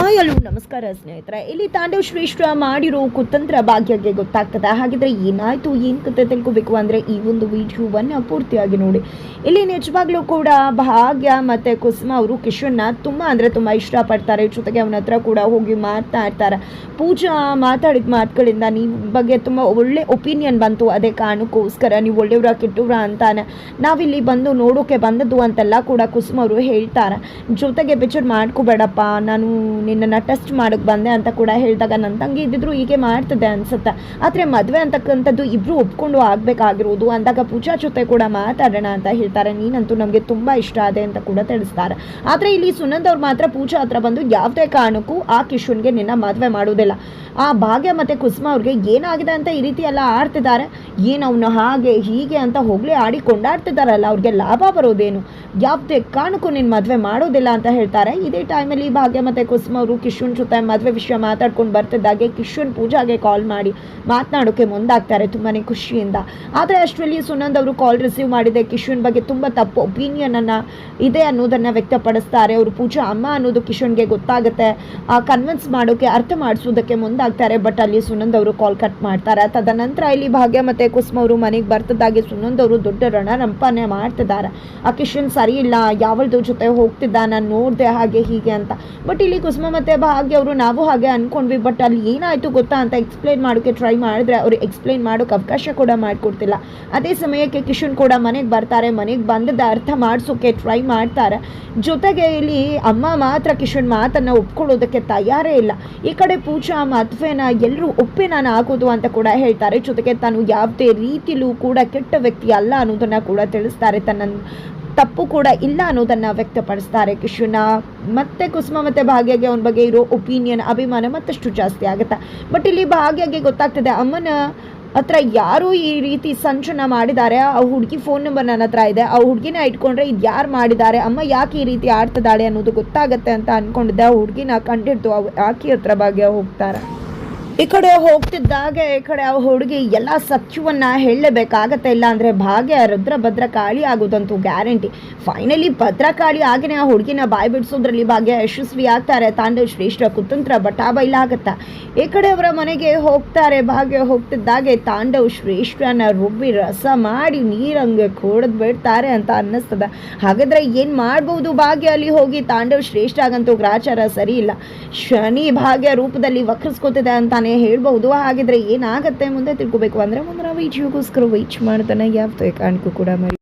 Hi, hello, ನಮಸ್ಕಾರ ಸ್ನೇಹಿತರೆ. ಇಲ್ಲಿ ತಾಂಡವ್ ಶ್ರೇಷ್ಠ ಮಾಡಿರೋ ಕುತಂತ್ರ ಭಾಗ್ಯಕ್ಕೆ ಗೊತ್ತಾಗ್ತದೆ. ಹಾಗಿದ್ರೆ ಏನಾಯ್ತು, ಏನು ಕತೆ ತಿಳ್ಕೊಬೇಕು ಅಂದರೆ ಈ ಒಂದು ವಿಡಿಯೋವನ್ನು ಪೂರ್ತಿಯಾಗಿ ನೋಡಿ. ಇಲ್ಲಿ ನಿಜವಾಗ್ಲೂ ಕೂಡ ಭಾಗ್ಯ ಮತ್ತು ಕುಸುಮ ಅವರು ಕಿಶನ್ನ ತುಂಬ ಅಂದರೆ ತುಂಬ ಇಷ್ಟಪಡ್ತಾರೆ. ಜೊತೆಗೆ ಅವನ ಹತ್ರ ಕೂಡ ಹೋಗಿ ಮಾತಾಡ್ತಾರೆ ಪೂಜಾ ಮಾತಾಡಿದ ಮಾತುಗಳಿಂದ ನೀವು ಬಗ್ಗೆ ತುಂಬ ಒಳ್ಳೆ ಒಪಿನಿಯನ್ ಬಂತು. ಅದೇ ಕಾರಣಕ್ಕೋಸ್ಕರ ನೀವು ಒಳ್ಳೆಯವರ ಕೆಟ್ಟವ್ರ ಅಂತಾನೆ ನಾವಿಲ್ಲಿ ಬಂದು ನೋಡೋಕೆ ಬಂದದ್ದು ಅಂತೆಲ್ಲ ಕೂಡ ಕುಸುಮ ಅವರು ಹೇಳ್ತಾರೆ. ಜೊತೆಗೆ ಪಿಕ್ಚರ್ ಮಾಡ್ಕೋಬೇಡಪ್ಪ. ನಾನು ನಿನ್ನನ್ನು ಟೆಸ್ಟ್ ಮಾಡೋಕ್ಕೆ ಬಂದೆ ಅಂತ ಕೂಡ ಹೇಳಿದಾಗ ನನ್ನ ತಂಗಿ ಇದ್ದಿದ್ರು ಹೀಗೆ ಮಾಡ್ತದೆ ಅನ್ಸುತ್ತೆ. ಆದರೆ ಮದುವೆ ಅಂತಕ್ಕಂಥದ್ದು ಇಬ್ಬರು ಒಪ್ಕೊಂಡು ಆಗಬೇಕಾಗಿರೋದು ಅಂದಾಗ ಪೂಜಾ ಜೊತೆ ಕೂಡ ಮಾತಾಡೋಣ ಅಂತ ಹೇಳ್ತಾರೆ. ನೀನಂತೂ ನಮಗೆ ತುಂಬ ಇಷ್ಟ ಆದೆ ಅಂತ ಕೂಡ ತಿಳಿಸ್ತಾರೆ. ಆದರೆ ಇಲ್ಲಿ ಸುನಂದ್ ಅವ್ರು ಮಾತ್ರ ಪೂಜಾ ಹತ್ರ ಬಂದು ಯಾವುದೇ ಕಾರಣಕ್ಕೂ ಆ ಕಿಶುನ್ಗೆ ನಿನ್ನ ಮದುವೆ ಮಾಡೋದಿಲ್ಲ. ಆ ಭಾಗ್ಯ ಮತ್ತು ಕುಸುಮ ಅವ್ರಿಗೆ ಏನಾಗಿದೆ ಅಂತ ಈ ರೀತಿ ಎಲ್ಲ ಆಡ್ತಿದ್ದಾರೆ. ಏನು ಅವನು ಹಾಗೆ ಹೀಗೆ ಅಂತ ಹೋಗಲಿ ಆಡಿ ಕೊಂಡಾಡ್ತಿದ್ದಾರಲ್ಲ, ಅವ್ರಿಗೆ ಲಾಭ ಬರೋದೇನು? ಯಾವುದೇ ಕಾರಣಕ್ಕೂ ನಿನ್ನ ಮದುವೆ ಮಾಡೋದಿಲ್ಲ ಅಂತ ಹೇಳ್ತಾರೆ. ಇದೇ ಟೈಮಲ್ಲಿ ಭಾಗ್ಯ ಮತ್ತು ಕುಸುಮ ಅವರು ಕಿಶನ್ ಜೊತೆ ಮದುವೆ ವಿಷಯ ಮಾತಾಡ್ಕೊಂಡು ಬರ್ತಿದ್ದಾಗೆ ಕಿಶನ್ ಪೂಜಾಗೆ ಕಾಲ್ ಮಾಡಿ ಮಾತನಾಡೋಕ್ಕೆ ಮುಂದಾಗ್ತಾರೆ ತುಂಬಾ ಖುಷಿಯಿಂದ. ಆದರೆ ಅಷ್ಟರಲ್ಲಿ ಸುನಂದ್ ಅವರು ಕಾಲ್ ರಿಸೀವ್ ಮಾಡಿದೆ. ಕಿಶನ್ ಬಗ್ಗೆ ತುಂಬ ತಪ್ಪು ಒಪಿನಿಯನನ್ನು ಇದೆ ಅನ್ನೋದನ್ನು ವ್ಯಕ್ತಪಡಿಸ್ತಾರೆ. ಅವರು ಪೂಜಾ ಅಮ್ಮ ಅನ್ನೋದು ಕಿಶುನ್ಗೆ ಗೊತ್ತಾಗುತ್ತೆ. ಆ ಕನ್ವಿನ್ಸ್ ಮಾಡೋಕ್ಕೆ ಅರ್ಥ ಮಾಡಿಸೋದಕ್ಕೆ ಮುಂದಾಗ್ತಾರೆ. ಬಟ್ ಅಲ್ಲಿ ಸುನಂದ್ ಅವರು ಕಾಲ್ ಕಟ್ ಮಾಡ್ತಾರೆ. ತದನಂತರ ಇಲ್ಲಿ ಭಾಗ್ಯ ಮತ್ತು ಕುಸುಮ ಅವರು ಮನೆಗೆ ಬರ್ತಿದ್ದಾಗೆ ಸುನಂದ್ ಅವರು ದೊಡ್ಡ ರಣರಂಪನೆ ಮಾಡ್ತಿದ್ದಾರೆ. ಆ ಕಿಶನ್ ಸರಿ ಇಲ್ಲ, ಯಾವಳ್ದು ಜೊತೆ ಹೋಗ್ತಿದ್ದ ನಾನು ನೋಡಿದೆ ಹಾಗೆ ಹೀಗೆ ಅಂತ. ಬಟ್ ಇಲ್ಲಿ ಕುಸುಮ ಮತ್ತು ಭಾಗ್ಯ ಅವರು, ನಾವು ಹಾಗೆ ಅನ್ಕೊಂಡ್ವಿ ಬಟ್ ಅಲ್ಲಿ ಏನಾಯಿತು ಗೊತ್ತಾ ಅಂತ ಎಕ್ಸ್ಪ್ಲೈನ್ ಮಾಡೋಕ್ಕೆ ಟ್ರೈ ಮಾಡಿದ್ರೆ ಅವರು ಎಕ್ಸ್ಪ್ಲೈನ್ ಮಾಡೋಕ್ಕೆ ಅವಕಾಶ ಕೂಡ ಮಾಡಿಕೊಡ್ತಿಲ್ಲ. ಅದೇ ಸಮಯಕ್ಕೆ ಕಿಶನ್ ಕೂಡ ಮನೆಗೆ ಬರ್ತಾರೆ, ಮನೆಗೆ ಬಂದದ ಅರ್ಥ ಮಾಡಿಸೋಕೆ ಟ್ರೈ ಮಾಡ್ತಾರೆ. ಜೊತೆಗೆ ಇಲ್ಲಿ ಅಮ್ಮ ಮಾತ್ರ ಕಿಶನ್ ಮಾತನ್ನು ಒಪ್ಕೊಳ್ಳೋದಕ್ಕೆ ತಯಾರೇ ಇಲ್ಲ. ಈ ಕಡೆ ಪೂಜಾ, ಮದುವೆನ ಎಲ್ಲರೂ ಒಪ್ಪಿ ನಾನು ಹಾಕೋದು ಅಂತ ಕೂಡ ಹೇಳ್ತಾರೆ. ಜೊತೆಗೆ ತಾನು ಯಾವುದೇ ರೀತಿಲೂ ಕೂಡ ಕೆಟ್ಟ ವ್ಯಕ್ತಿ ಅಲ್ಲ ಅನ್ನೋದನ್ನು ಕೂಡ ತಿಳಿಸ್ತಾರೆ ತನ್ನ ತಪ್ಪು ಕೂಡ ಇಲ್ಲ ಅನ್ನೋದನ್ನು ವ್ಯಕ್ತಪಡಿಸ್ತಾರೆ ಕಿಶುನ ಮತ್ತೆ ಕುಸುಮ ಮತ್ತು ಭಾಗ್ಯಗೆ ಅವನ ಬಗ್ಗೆ ಇರೋ ಒಪಿನಿಯನ್ ಅಭಿಮಾನ ಮತ್ತಷ್ಟು ಜಾಸ್ತಿ ಆಗುತ್ತೆ. ಬಟ್ ಇಲ್ಲಿ ಭಾಗ್ಯಗೆ ಗೊತ್ತಾಗ್ತದೆ, ಅಮ್ಮನ ಹತ್ರ ಯಾರು ಈ ರೀತಿ ಸಂಚನ ಮಾಡಿದ್ದಾರೆ? ಆ ಹುಡುಗಿ ಫೋನ್ ನಂಬರ್ ನನ್ನ ಹತ್ರ ಇದೆ. ಆ ಹುಡುಗಿನ ಇಟ್ಕೊಂಡ್ರೆ ಇದು ಯಾರು ಮಾಡಿದ್ದಾರೆ? ಅಮ್ಮ ಯಾಕೆ ಈ ರೀತಿ ಆಡ್ತಿದ್ದಾಳೆ ಅನ್ನೋದು ಗೊತ್ತಾಗತ್ತೆ ಅಂತ ಅನ್ಕೊಂಡಿದ್ದೆ. ಆ ಹುಡುಗಿನ ಕಂಡಿಡ್ದು ಆಕೆ ಆಕಿ ಹತ್ರ ಭಾಗ್ಯ ಹೋಗ್ತಾರೆ. ಈ ಕಡೆ ಹೋಗ್ತಿದ್ದಾಗ, ಈ ಕಡೆ ಆ ಹುಡುಗಿ ಎಲ್ಲ ಸತ್ಯವನ್ನ ಹೇಳಲೇಬೇಕಾಗತ್ತೆ, ಇಲ್ಲ ಅಂದರೆ ಭಾಗ್ಯ, ರುದ್ರ, ಭದ್ರ ಕಾಳಿ ಆಗೋದಂತೂ ಗ್ಯಾರಂಟಿ. ಫೈನಲಿ ಭದ್ರಕಾಳಿ ಆಗಿನೇ ಆ ಹುಡುಗಿನ ಬಾಯಿ ಬಿಡಿಸೋದ್ರಲ್ಲಿ ಭಾಗ್ಯ ಯಶಸ್ವಿ ಆಗ್ತಾರೆ. ತಾಂಡವ್ ಶ್ರೇಷ್ಠ ಕುತಂತ್ರ ಬಟಾಬೈಲ ಆಗತ್ತ. ಈ ಕಡೆ ಅವರ ಮನೆಗೆ ಹೋಗ್ತಾರೆ. ಭಾಗ್ಯ ಹೋಗ್ತಿದ್ದಾಗೆ ತಾಂಡವ್ ಶ್ರೇಷ್ಠನ ರುಬ್ಬಿ ರಸ ಮಾಡಿ ನೀರಂಗೆ ಕೊಡದ್ ಬಿಡ್ತಾರೆ ಅಂತ ಅನ್ನಿಸ್ತದ. ಹಾಗಾದ್ರೆ ಏನು ಮಾಡ್ಬೋದು ಭಾಗ್ಯ ಅಲ್ಲಿ ಹೋಗಿ? ತಾಂಡವ್ ಶ್ರೇಷ್ಠ ಆಗಂತೂ ಗ್ರಾಚಾರ ಸರಿ ಇಲ್ಲ. ಶನಿ ಭಾಗ್ಯ ರೂಪದಲ್ಲಿ ವಕ್ರಿಸ್ಕೋತಿದೆ ಅಂತಾನೆ ಹೇಳ್ಬಹುದು. ಹಾಗಿದ್ರೆ ಏನಾಗುತ್ತೆ ಮುಂದೆ ತಿಳ್ಕೊಬೇಕು. ಅಂದ್ರೆ ಈ ವಿಡಿಯೋಗೋಸ್ಕರ ವೈಚ್ ಮಾಡ್ತಾನೆ. ಯಾವ ಕಾರಣಕ್ಕೂ ಕೂಡ ಮಾಡಿ